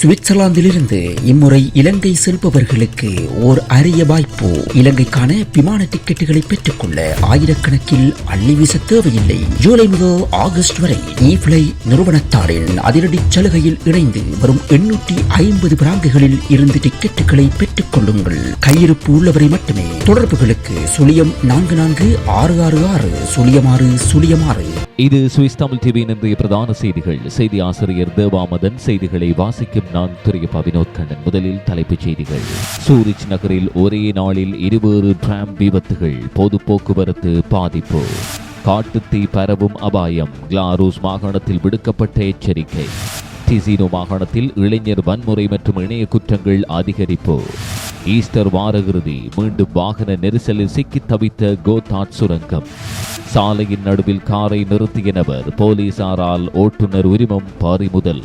சுவிட்சர்லாந்திலிருந்து இம்முறை இலங்கை செல்பவர்களுக்கு ஓர் அரிய வாய்ப்பு. இலங்கைக்கான விமான டிக்கெட்டுகளை பெற்றுக்கொள்ள ஆயிரக்கணக்கில் அள்ளி வீச தேவையில்லை. ஜூலை முதல் ஆகஸ்ட் வரை இஃப்ளை நிறுவனத்தாரின் அதிரடி சலுகையில் இணைந்து வரும் எண்ணூற்றி ஐம்பது பிராங்குகளில் இருந்து டிக்கெட்டுகளை பெற்றுக் கொள்ளுங்கள் கையிருப்பு உள்ளவரை மட்டுமே. தொடர்புகளுக்கு சுழியம் நான்கு நான்கு ஆறு ஆறு ஆறு சுழியம் ஆறு சுழியம் ஆறு. இது சுவிஸ் தமிழ் டிவியின் இன்றைய பிரதான செய்திகள். செய்தி ஆசிரியர் தேவாமதன் செய்திகளை வாசிக்கும் நான் துரியப்பா வினோத் கண்ணன். முதலில் தலைப்புச் செய்திகள். சூரிச் நகரில் ஒரே நாளில் இருவேறு டிராம் விபத்துகள். பொது போக்குவரத்து பாதிப்பு. காட்டுத்தீ பரவும் அபாயம். கிளாரூஸ் மாகாணத்தில் விடுக்கப்பட்ட எச்சரிக்கை. டிசினோ மாகாணத்தில் இளைஞர் வன்முறை மற்றும் இணைய குற்றங்கள் அதிகரிப்பு. ஈஸ்டர் வார இறுதி. மீண்டும் வாகன நெரிசலில் சிக்கித் தவித்த கோதாட் சுரங்கம். சாலையின் நடுவில் காரை நிறுத்திய நபர் போலீசாரால் ஓட்டுநர் உரிமம் பறிமுதல்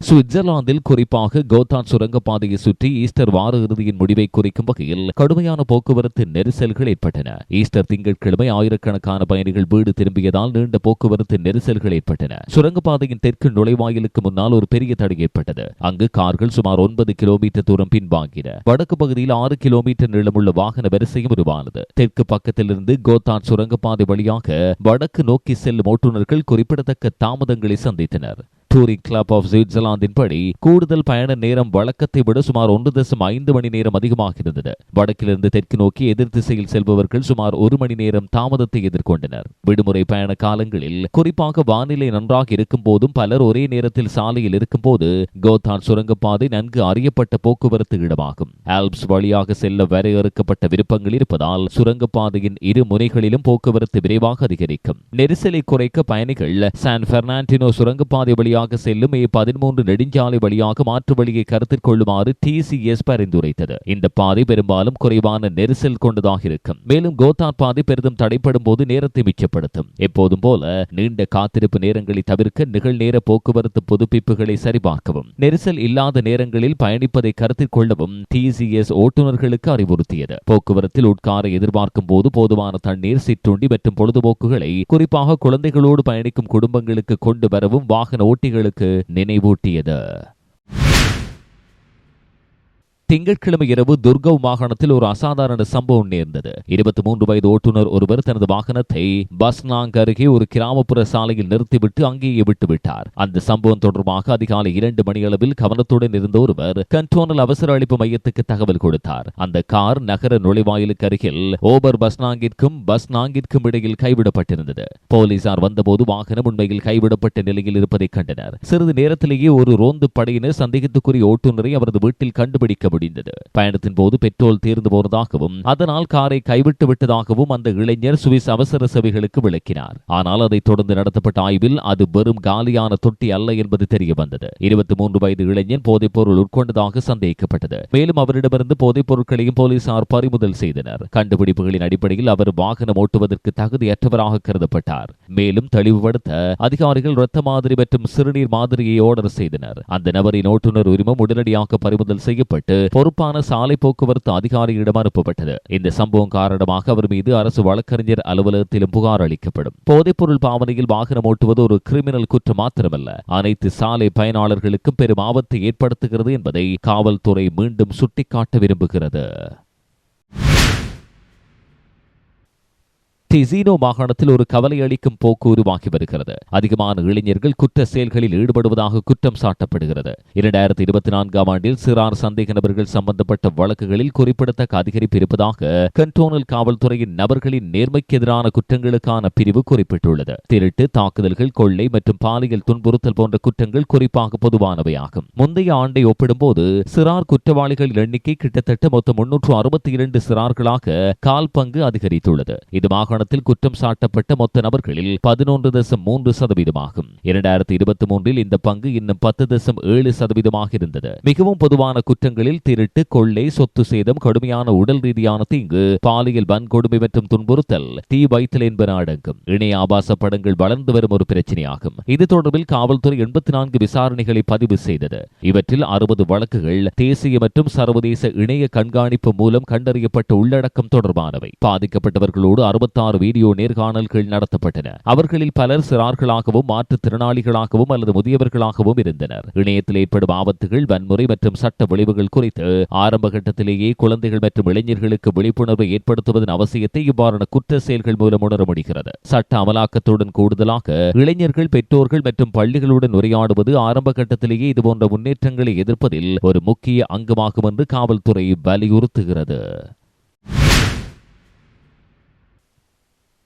சுவிட்சர்லாந்தில் குறிப்பாக கோத்தான் சுரங்கப்பாதையை சுற்றி ஈஸ்டர் வார இறுதியின் முடிவை குறிக்கும் வகையில் கடுமையான போக்குவரத்து நெரிசல்கள் ஏற்பட்டன. ஈஸ்டர் திங்கட்கிழமை ஆயிரக்கணக்கான பயணிகள் வீடு திரும்பியதால் நீண்ட போக்குவரத்து நெரிசல்கள் ஏற்பட்டன. சுரங்கப்பாதையின் தெற்கு நுழைவாயிலுக்கு முன்னால் ஒரு பெரிய தடை ஏற்பட்டது. அங்கு கார்கள் சுமார் ஒன்பது கிலோமீட்டர் தூரம் பின்வாங்கின. வடக்கு பகுதியில் ஆறு கிலோமீட்டர் நீளமுள்ள வாகன வரிசையும் உருவானது. தெற்கு பக்கத்திலிருந்து கோத்தான் சுரங்கப்பாதை வழியாக வடக்கு நோக்கி செல்லும் ஓட்டுநர்கள் குறிப்பிடத்தக்க தாமதங்களை சந்தித்தனர். டூரிங் கிளப் ஆஃப் சுவிட்சர்லாந்தின் படி கூடுதல் பயண நேரம் வழக்கத்தை விட சுமார் ஒன்று தசம் ஐந்து மணி நேரம் அதிகமாக இருந்தது வடக்கிலிருந்து தெற்கு நோக்கி எதிர் திசையில் செல்பவர்கள் சுமார் ஒரு மணி நேரம் தாமதத்தை எதிர்கொண்டனர். விடுமுறை பயண காலங்களில் குறிப்பாக வானிலை நன்றாக இருக்கும் போதும் பலர் ஒரே நேரத்தில் சாலையில் இருக்கும் போது கோதான் சுரங்கப்பாதை நன்கு அறியப்பட்ட போக்குவரத்து இடமாகும். ஆல்ப்ஸ் வழியாக செல்ல வரையறுக்கப்பட்ட விருப்பங்கள் இருப்பதால் சுரங்கப்பாதையின் இரு முனைகளிலும் போக்குவரத்து விரைவாக அதிகரிக்கும். நெரிசலை குறைக்க பயணிகள் சான் பெர்னாண்டினோ சுரங்கப்பாதை வழியாக வழியாக செல்லும் ஏ பதிமூன்று நெடுஞ்சாலை வழியாக மாற்று வழியை கருத்தில் கொள்ளுமாறு டிசிஎஸ் பரிந்துரைத்தது. இந்த பாதை பெரும்பாலும் குறைவான நெரிசல் கொண்டதாக இருக்கும். மேலும் கோத்தார் பாதை பெரிதும் தடைப்படும் போது நேரத்தை மிச்சப்படுத்தும். எப்போதும் போல நீண்ட காத்திருப்பு நேரங்களை தவிர்க்க நிகழ்நேர போக்குவரத்து புதுப்பிப்புகளை சரிபார்க்கவும் நெரிசல் இல்லாத நேரங்களில் பயணிப்பதை கருத்தில் கொள்ளவும் டிசிஎஸ் ஓட்டுநர்களுக்கு அறிவுறுத்தியது. போக்குவரத்தில் உட்கார எதிர்பார்க்கும் போது போதுமான தண்ணீர் சிற்றுண்டி மற்றும் பொழுதுபோக்குகளை குறிப்பாக குழந்தைகளோடு பயணிக்கும் குடும்பங்களுக்கு கொண்டு வரவும் வாகன ஓட்டி போட்டிகளுக்கு நினைவூட்டியது. திங்கட்கிழமை இரவு துர்கவ் மாகாணத்தில் ஒரு அசாதாரண சம்பவம் நேர்ந்தது. இருபத்தி மூன்று வயது ஓட்டுநர் ஒருவர் தனது வாகனத்தை பஸ்நாங் அருகே ஒரு கிராமப்புற சாலையில் நிறுத்திவிட்டு அங்கேயே விட்டுவிட்டார். அந்த சம்பவம் தொடர்பாக அதிகாலை இரண்டு மணியளவில் கவனத்துடன் இருந்த ஒருவர் கண்டோனல் அவசர அளிப்பு மையத்துக்கு தகவல் கொடுத்தார். அந்த கார் நகர நுழைவாயிலுக்கு அருகில் ஓபர் பஸ்நாங்கிற்கும் பஸ்நாங்கிற்கும் இடையில் கைவிடப்பட்டிருந்தது. போலீசார் வந்தபோது வாகனம் உண்மையில் கைவிடப்பட்ட நிலையில் இருப்பதை கண்டனர். சிறிது நேரத்திலேயே ஒரு ரோந்து படையினர் சந்தேகத்துக்குரிய ஓட்டுநரை அவரது வீட்டில் கண்டுபிடிக்க முடிந்தது. பயணத்தின் போது பெட்ரோல் தீர்ந்து போனதாகவும் அதனால் காரை கைவிட்டு விட்டதாகவும் அந்த இளைஞர் சுவிஸ் அவசர சபைகளுக்கு விளக்கினார். ஆனால் அதைத் தொடர்ந்து நடத்தப்பட்ட ஆய்வில் அது வெறும் காலியான தொட்டி அல்ல என்பது தெரிய வந்தது இருபத்தி மூன்று வயது இளைஞன் போதைப் பொருள் உட்கொண்டதாக சந்தேகிக்கப்பட்டது. மேலும் அவரிடமிருந்து போதைப் பொருட்களையும் போலீசார் பறிமுதல் செய்தனர். கண்டுபிடிப்புகளின் அடிப்படையில் அவர் வாகனம் ஓட்டுவதற்கு தகுதியற்றவராக கருதப்பட்டார். மேலும் தெளிவுபடுத்த அதிகாரிகள் இரத்த மாதிரி மற்றும் சிறுநீர் மாதிரியை ஆர்டர் செய்தனர். அந்த நபரின் ஓட்டுநர் உரிமம் உடனடியாக பறிமுதல் செய்யப்பட்டு பொறுப்பான சாலை போக்குவரத்து அதிகாரியிடம் அனுப்பப்பட்டது. இந்த சம்பவம் காரணமாக அவர் மீது அரசு வழக்கறிஞர் அலுவலகத்திலும் புகார் அளிக்கப்படும். போதைப்பொருள் பாவனையில் வாகனம் ஓட்டுவது ஒரு கிரிமினல் குற்றம் மாத்திரமல்ல. அனைத்து சாலை பயனாளர்களுக்கும் பெரும் ஆபத்தை ஏற்படுத்துகிறது என்பதை காவல்துறை மீண்டும் சுட்டிக்காட்ட விரும்புகிறது. டிசினோ மாகாணத்தில் ஒரு கவலை அளிக்கும் போக்கு உருவாகி வருகிறது. அதிகமான இளைஞர்கள் குற்ற செயல்களில் ஈடுபடுவதாக குற்றம் சாட்டப்படுகிறது. இரண்டாயிரத்தி இருபத்தி நான்காம் ஆண்டில் சிறார் சந்தேக நபர்கள் சம்பந்தப்பட்ட வழக்குகளில் குறிப்பிடத்தக்க அதிகரிப்பு இருப்பதாக கண்டோனல் காவல்துறையின் நபர்களின் நேர்மைக்கு எதிரான குற்றங்களுக்கான பிரிவு குறிப்பிட்டுள்ளது. திருட்டு தாக்குதல்கள் கொள்ளை மற்றும் பாலியல் துன்புறுத்தல் போன்ற குற்றங்கள் குறிப்பாக பொதுவானவையாகும். முந்தைய ஆண்டை ஒப்பிடும்போது சிறார் குற்றவாளிகள் எண்ணிக்கை கிட்டத்தட்ட மொத்தம் முன்னூற்று அறுபத்தி இரண்டு சிறார்களாக கால் பங்கு அதிகரித்துள்ளது. இது மாகாண மாகாணத்தில் குற்றம் சாட்டப்பட்ட மொத்த நபர்களில் பதினொன்று தசம் மூன்று சதவீதமாகும். இரண்டாயிரத்தி இருபத்தி மூன்றில் இந்த பங்கு இன்னும் பத்து தசம் ஏழு சதவீதமாக இருந்தது. மிகவும் பொதுவான குற்றங்களில் திருட்டு கொள்ளை சொத்து சேதம் கடுமையான உடல் ரீதியான தீங்கு பாலியல் வன்கொடுமை மற்றும் துன்புறுத்தல் தீ வைத்தல் என்பன அடங்கும். இணைய ஆபாச படங்கள் வளர்ந்து வரும் ஒரு பிரச்சனையாகும். இது தொடர்பில் காவல்துறை எண்பத்தி நான்கு விசாரணைகளை பதிவு செய்தது. இவற்றில் அறுபது வழக்குகள் தேசிய மற்றும் சர்வதேச இணைய கண்காணிப்பு மூலம் கண்டறியப்பட்ட உள்ளடக்கம் தொடர்பானவை. பாதிக்கப்பட்டவர்களோடு அறுபத்தாறு வீடியோ நேர்காணல்கள் நடத்தப்பட்டன. அவர்களில் பலர் சிறார்களாகவும் மாற்றுத்திறனாளிகளாகவும் அல்லது முதியவர்களாகவும் இருந்தனர். இணையத்தில் ஏற்படும் ஆபத்துகள் வன்முறை மற்றும் சட்ட விளைவுகள் குறித்து ஆரம்ப கட்டத்திலேயே குழந்தைகள் மற்றும் இளைஞர்களுக்கு விழிப்புணர்வை ஏற்படுத்துவதன் அவசியத்தை இவ்வாறான குற்ற செயல்கள் மூலம் உணர முடிகிறது. சட்ட அமலாக்கத்துடன் கூடுதலாக இளைஞர்கள் பெற்றோர்கள் மற்றும் பள்ளிகளுடன் உரையாடுவது ஆரம்ப கட்டத்திலேயே இதுபோன்ற முன்னேற்றங்களை எதிர்ப்பதில் ஒரு முக்கிய அங்கமாகும் என்று காவல்துறை வலியுறுத்துகிறது.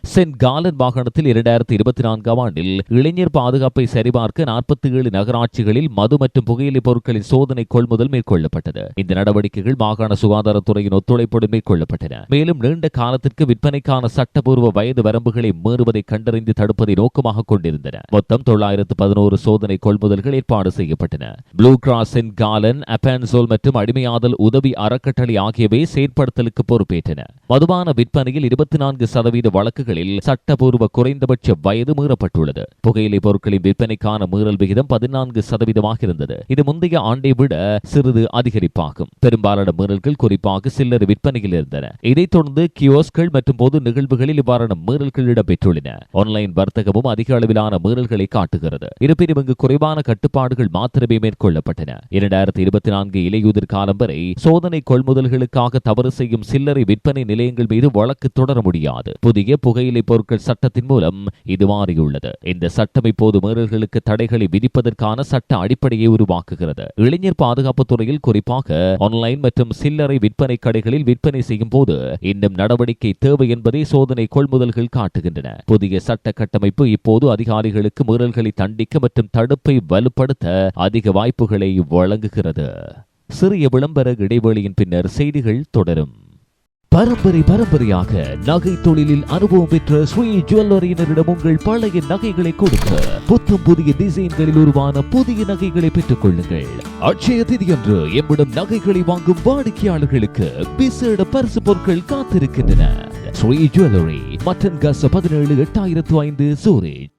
சென்ட் காலன் வாகனத்தில் இரண்டாயிரத்தி இருபத்தி நான்காம் ஆண்டில் இளைஞர் பாதுகாப்பை சரிபார்க்க நாற்பத்தி ஏழு நகராட்சிகளில் மது மற்றும் புகையிலை பொருட்களின் சோதனை கொள்முதல் மேற்கொள்ளப்பட்டது. இந்த நடவடிக்கைகள் மாகாண சுகாதாரத்துறையின் ஒத்துழைப்புடன் மேற்கொள்ளப்பட்டன. மேலும் நீண்ட காலத்திற்கு விற்பனைக்கான சட்டபூர்வ வயது வரம்புகளை மீறுவதை கண்டறிந்து தடுப்பதை நோக்கமாக கொண்டிருந்தன. மொத்தம் தொள்ளாயிரத்து பதினோரு சோதனை கொள்முதல்கள் ஏற்பாடு செய்யப்பட்டன. ப்ளூ கிராஸ் சென்ட் காலன் அப்பான்சோல் மற்றும் அடிமையாதல் உதவி அறக்கட்டளை ஆகியவை செயற்படுத்தலுக்கு பொறுப்பேற்றன. மதுபான விற்பனையில் இருபத்தி நான்கு சதவீத வழக்குகளில் சட்டபூர்வ குறைந்தபட்ச வயது மீறப்பட்டுள்ளது. புகையிலை பொருட்களின் விற்பனைக்கான மீறல் விகிதம் பதினான்கு சதவீதமாக இருந்தது இது முந்தைய ஆண்டை விட சிறிது அதிகரிப்பாகும். பெரும்பாலான மீறல்கள் குறிப்பாக சில்லறை விற்பனையில் இருந்தன. இதைத் தொடர்ந்து கியோஸ்கள் மற்றும் பொது நிகழ்வுகளில் இவ்வாறான மீறல்கள் இடம்பெற்றுள்ளன. ஆன்லைன் வர்த்தகமும் அதிக அளவிலான மீறல்களை காட்டுகிறது. இருப்பினும் இங்கு குறைவான கட்டுப்பாடுகள் மாத்திரமே மேற்கொள்ளப்பட்டன. இரண்டாயிரத்தி இருபத்தி நான்கு இலையுதிர் காலம் வரை சோதனை கொள்முதல்களுக்காக தவறு செய்யும் சில்லறை விற்பனை நிலையங்கள் மீது வழக்கு தொடர முடியாது. புதிய புகை புகையிலை பொருட்கள் சட்டத்தின் மூலம் இது மாறியுள்ளது. இந்த சட்டம் இப்போது மீறல்களுக்கு தடைகளை விதிப்பதற்கான சட்ட அடிப்படையை உருவாக்குகிறது. இளைஞர் பாதுகாப்பு துறையில் குறிப்பாக ஆன்லைன் மற்றும் சில்லறை விற்பனை கடைகளில் விற்பனை செய்யும் போது இன்னும் நடவடிக்கை தேவை என்பதை சோதனை கொள்முதல்கள் காட்டுகின்றன. புதிய சட்ட கட்டமைப்பு இப்போது அதிகாரிகளுக்கு மீறல்களை தண்டிக்க மற்றும் தடுப்பை வலுப்படுத்த அதிக வாய்ப்புகளை வழங்குகிறது. சிறிய விளம்பர இடைவெளியின் பின்னர் செய்திகள் தொடரும். பரம்பரை பரம்பரையாக நகை தொழிலில் அனுபவம் பெற்ற ஸ்ரீ ஜுவல்லரியினரிடம் உங்கள் பழைய நகைகளை கொடுக்க புத்தம் புதிய டிசைன்களில் உருவான புதிய நகைகளை பெற்றுக் கொள்ளுங்கள். அட்சய திதியன்று எம்மிடம் நகைகளை வாங்கும் வாடிக்கையாளர்களுக்கு விசேட பரிசு பொருட்கள் காத்திருக்கின்றன. ஸ்ரீ ஜுவல்லரி மட்டன் கச பதினேழு எட்டாயிரத்து ஐந்து சூரேஜ்.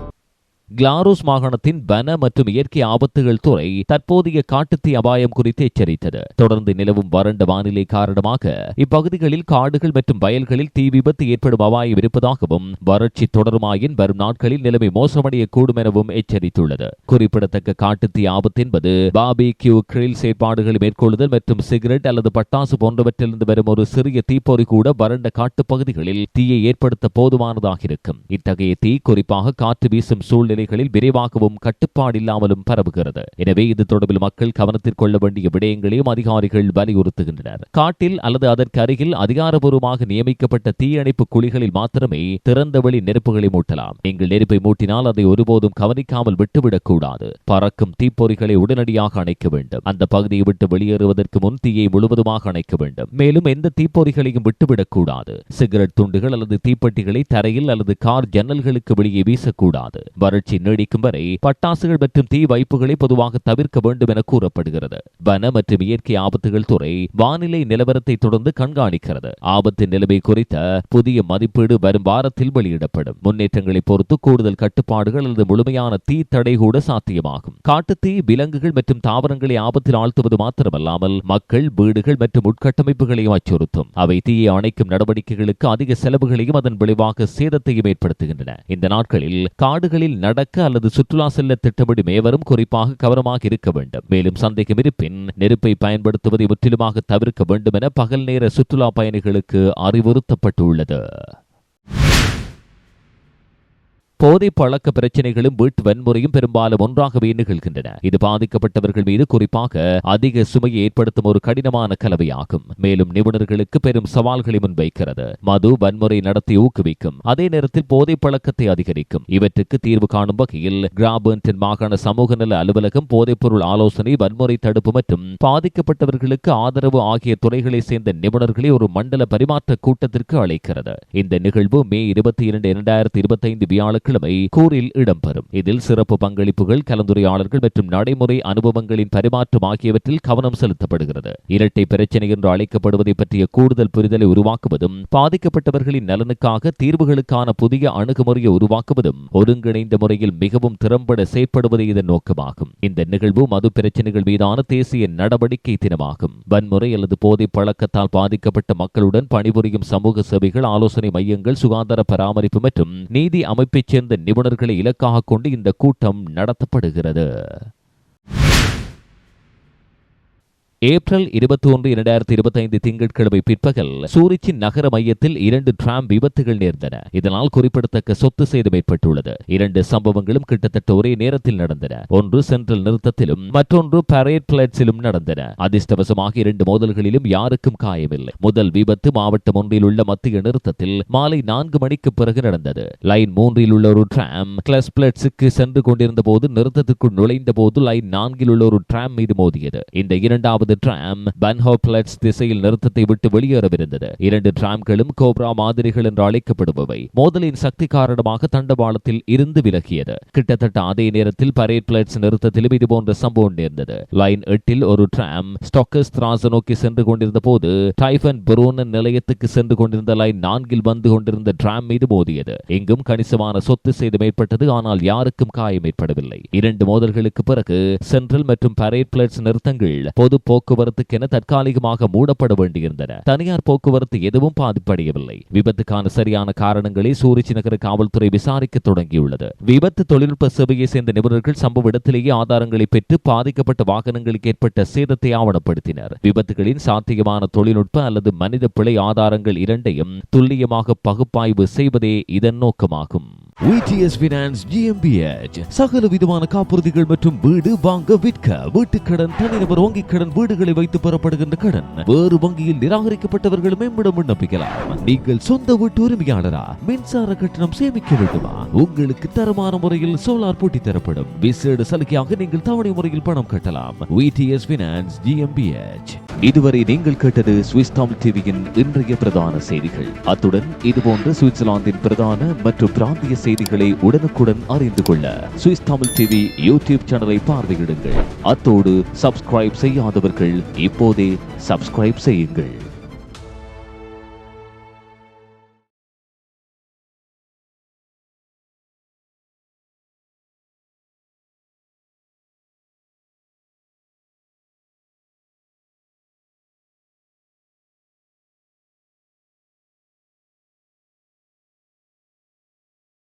கிளாரோஸ் மாகாணத்தின் வன மற்றும் இயற்கை ஆபத்துகள் துறை தற்போதைய காட்டுத்தீ அபாயம் குறித்து எச்சரித்தது. தொடர்ந்து நிலவும் வறண்ட வானிலை காரணமாக இப்பகுதிகளில் காடுகள் மற்றும் வயல்களில் தீ விபத்து ஏற்படும் அபாயம் இருப்பதாகவும் வறட்சி தொடருமாயின் வரும் நாட்களில் நிலைமை மோசமடையக்கூடும் எனவும் எச்சரித்துள்ளது. குறிப்பிடத்தக்க காட்டுத்தீ ஆபத்து என்பது பாபி கியூ கிரில் செயற்பாடுகளை மேற்கொள்ளுதல் மற்றும் சிகரெட் அல்லது பட்டாசு போன்றவற்றிலிருந்து வரும் ஒரு சிறிய தீப்பொறி கூட வறண்ட காட்டுப்பகுதிகளில் தீயை ஏற்படுத்த போதுமானதாக இருக்கும். இத்தகைய தீ குறிப்பாக காற்று வீசும் சூழ்நிலை சூழ்நிலைகளில் விரைவாகவும் கட்டுப்பாடில்லாமலும் பரவுகிறது. எனவே இது தொடர்பில் மக்கள் கவனத்தில் கொள்ள வேண்டிய விடயங்களையும் அதிகாரிகள் வலியுறுத்துகின்றனர். காட்டில் அல்லது அதற்கு அருகில் அதிகாரபூர்வமாக நியமிக்கப்பட்ட தீயணைப்பு குழிகளில் மாத்திரமே திறந்தவெளி நெருப்புகளை மூட்டலாம். நீங்கள் நெருப்பை மூட்டினால் அதை ஒருபோதும் கவனிக்காமல் விட்டுவிடக் கூடாது பறக்கும் தீப்பொறிகளை உடனடியாக அணைக்க வேண்டும். அந்த பகுதியை விட்டு வெளியேறுவதற்கு முன் தீயை முழுவதுமாக அணைக்க வேண்டும். மேலும் எந்த தீப்பொறிகளையும் விட்டுவிடக் கூடாது சிகரெட் துண்டுகள் அல்லது தீப்பெட்டிகளை தரையில் அல்லது கார் ஜன்னல்களுக்கு வெளியே வீசக்கூடாது. வறட்சி நீடிக்கும் வரை பட்டாசுகள் மற்றும் தீ வைப்புகளை பொதுவாக தவிர்க்க வேண்டும் என கூறப்படுகிறது. வன மற்றும் இயற்கை ஆபத்துகள் துறை வானிலை நிலவரத்தை தொடர்ந்து கண்காணிக்கிறது. ஆபத்து நிலைமை குறித்த புதிய மதிப்பீடு வரும் வாரத்தில் வெளியிடப்படும். முன்னேற்றங்களை பொறுத்து கூடுதல் கட்டுப்பாடுகள் அல்லது முழுமையான தீ தடை கூட சாத்தியமாகும். காட்டுத்தீ விலங்குகள் மற்றும் தாவரங்களை ஆபத்தில் ஆழ்த்துவது மாத்திரமல்லாமல் மக்கள் வீடுகள் மற்றும் உட்கட்டமைப்புகளையும் அச்சுறுத்தும். அவை தீயை அணைக்கும் நடவடிக்கைகளுக்கு அதிக செலவுகளையும் அதன் விளைவாக சேதத்தையும் ஏற்படுத்துகின்றன. இந்த நாட்களில் காடுகளில் நடக்க அல்லது சுற்றுலா செல்ல திட்டமிடும் ஏவரும் குறிப்பாக கவனமாக இருக்க வேண்டும். மேலும் சந்தேகம் இருப்பின் நெருப்பை பயன்படுத்துவதை முற்றிலுமாக தவிர்க்க வேண்டும் என பகல் நேர சுற்றுலா பயணிகளுக்கு அறிவுறுத்தப்பட்டுள்ளது. போதை பழக்க பிரச்சனைகளும் வீட்டு வன்முறையும் பெரும்பாலும் ஒன்றாகவே நிகழ்கின்றன. இது பாதிக்கப்பட்டவர்கள் மீது குறிப்பாக அதிக சுமையை ஏற்படுத்தும் ஒரு கடினமான கலவையாகும். மேலும் நிபுணர்களுக்கு பெரும் சவால்களை முன்வைக்கிறது. மது வன்முறை நடத்தி ஊக்குவிக்கும். அதே நேரத்தில் போதை பழக்கத்தை அதிகரிக்கும். இவற்றுக்கு தீர்வு காணும் வகையில் கிராபர்டன் மாகாண சமூக நல அலுவலகம் போதைப்பொருள் ஆலோசனை வன்முறை தடுப்பு மற்றும் பாதிக்கப்பட்டவர்களுக்கு ஆதரவு ஆகிய துறைகளைச் சேர்ந்த நிபுணர்களை ஒரு மண்டல பரிமாற்ற கூட்டத்திற்கு அழைக்கிறது. இந்த நிகழ்வு மே இருபத்தி இரண்டு இரண்டாயிரத்தி இருபத்தி ஐந்து வியாழக்கிழமை கூரில் இடம்பெறும். இதில் சிறப்பு பங்களிப்புகள் கலந்துரையாளர்கள் மற்றும் நடைமுறை அனுபவங்களின் பரிமாற்றம் ஆகியவற்றில் கவனம் செலுத்தப்படுகிறது. இரட்டை பிரச்சனை என்று அழைக்கப்படுவதை பற்றிய கூடுதல் புரிதலை உருவாக்குவதும் பாதிக்கப்பட்டவர்களின் நலனுக்காக தீர்வுகளுக்கான புதிய அணுகுமுறையை உருவாக்குவதும் ஒருங்கிணைந்த முறையில் மிகவும் திறம்பட செயற்படுவதே இதன் நோக்கமாகும். இந்த நிகழ்வு மது பிரச்சனைகள் மீதான தேசிய நடவடிக்கை தினமாகும். வன்முறை அல்லது போதை பழக்கத்தால் பாதிக்கப்பட்ட மக்களுடன் பணிபுரியும் சமூக சேவைகள் ஆலோசனை மையங்கள் சுகாதார பராமரிப்பு மற்றும் நீதி அமைப்பைச் சேர்ந்த நிபுணர்களை இலக்காக கொண்டு இந்த கூட்டம் நடத்தப்படுகிறது. ஏப்ரல் இருபத்தி ஒன்று இரண்டாயிரத்தி இருபத்தி ஐந்து திங்கட்கிழமை பிற்பகல் சூரிச்சின் நகர மையத்தில் இரண்டு டிராம் விபத்துகள் நேர்ந்தன. இதனால் குறிப்பிடத்தக்க சொத்து சேதம் ஏற்பட்டுள்ளது. இரண்டு சம்பவங்களும் கிட்டத்தட்ட ஒரே நேரத்தில் நடந்தன. ஒன்று சென்ட்ரல் நிறுத்தத்திலும் மற்றொன்று பரேட் பிளட்ஸிலும் நடந்தன. அதிர்ஷ்டவசமாக இரண்டு மோதல்களிலும் யாருக்கும் காயமில்லை. முதல் விபத்து மாவட்டம் ஒன்றில் உள்ள மத்திய நிறுத்தத்தில் மாலை நான்கு மணிக்கு பிறகு நடந்தது. லைன் மூன்றில் உள்ள ஒரு டிராம் கிளஸ் பிளட்ஸுக்கு சென்று கொண்டிருந்த போது நிறுத்தத்துக்குள் நுழைந்த போது லைன் நான்கில் உள்ள ஒரு டிராம் மீது மோதியது. இந்த இரண்டாவது டிராம் பன்ஹோப்ளட்ஸ் திசையில் நிறுத்தத்தை விட்டு வெளியேறவிருந்தது. இரண்டு டிராம்களும் கோப்ரா மாதிரிகள் என்று அழைக்கப்படுபவை. மோதலின் சக்தி காரணமாக தண்டவாளத்தில் இருந்து விலகியது. கிட்டத்தட்ட அதே நேரத்தில் பரேட் பிளட்ஸ் நிறுத்தத்திலும் இதுபோன்ற சம்பவம் நேர்ந்தது. லைன் எட்டில் ஒரு டிராம் ஸ்டாக்கஸ் திராச நோக்கி சென்று கொண்டிருந்த போது டைஃபன் புரோனன் நிலையத்துக்கு சென்று கொண்டிருந்த லைன் நான்கில் வந்து கொண்டிருந்த டிராம் மீது மோதியது. எங்கும் கணிசமான சொத்து சேதம் ஏற்பட்டது ஆனால் யாருக்கும் காயம் ஏற்படவில்லை. இரண்டு மோதல்களுக்கு பிறகு சென்ட்ரல் மற்றும் பரேட் பிளட்ஸ் நிறுத்தங்கள் பொது போக்குவரத்துக்கென தற்காலிகமாக மூடப்பட வேண்டியிருந்தன. தனியார் போக்குவரத்து எதுவும் பாதிப்படையவில்லை. விபத்துக்கான சரியான காரணங்களை சூரிச்சி நகர காவல்துறை விசாரிக்க தொடங்கியுள்ளது. விபத்து தொழில்நுட்ப சேவையை சேர்ந்த நிபுணர்கள் சம்பவ இடத்திலேயே ஆதாரங்களை பெற்று பாதிக்கப்பட்ட வாகனங்களுக்கு ஏற்பட்ட சேதத்தை ஆவணப்படுத்தினர். விபத்துகளின் சாத்தியமான தொழில்நுட்ப அல்லது மனித பிழை ஆதாரங்கள் இரண்டையும் துல்லியமாக பகுப்பாய்வு செய்வதே இதன் நோக்கமாகும். விடிஎஸ் பினான்ஸ் ஜிஎம்பிஎச் சகல விதமான காப்புறுதிகள் மற்றும் வீடு வாங்க விற்க வீட்டுக்கடன் தனிநபர் வங்கிக் கடன் வீடுகளை வைத்து பெறப்படுகின்ற கடன் வேறு வங்கியில் நிராகரிக்கப்பட்டவர்கள் மேம்படும் விண்ணப்பிக்கலாம். நீங்கள் சொந்த வீட்டு உரிமையாளரா? மின்சார கட்டணம் சேமிக்க வேண்டுமா? உங்களுக்கு தரமான முறையில் சோலார் போட்டி தரப்படும். விசேட சலுகையாக நீங்கள் தவணை முறையில் பணம் கட்டலாம். விடிஎஸ் பினான்ஸ் ஜிஎம்பிஎச் இதுவரை நீங்கள் கேட்டது சுவிஸ் தமிழ் டிவியின் இன்றைய பிரதான செய்திகள். அத்துடன் இதுபோன்ற சுவிட்சர்லாந்தின் பிரதான மற்றும் பிராந்திய செய்திகளை உடனுக்குடன் அறிந்து கொள்ள சுவிஸ் தமிழ் டிவி யூடியூப் சேனலை பார்வையிடுங்கள். அத்தோடு சப்ஸ்கிரைப் செய்யாதவர்கள் இப்போதே சப்ஸ்கிரைப் செய்யுங்கள்.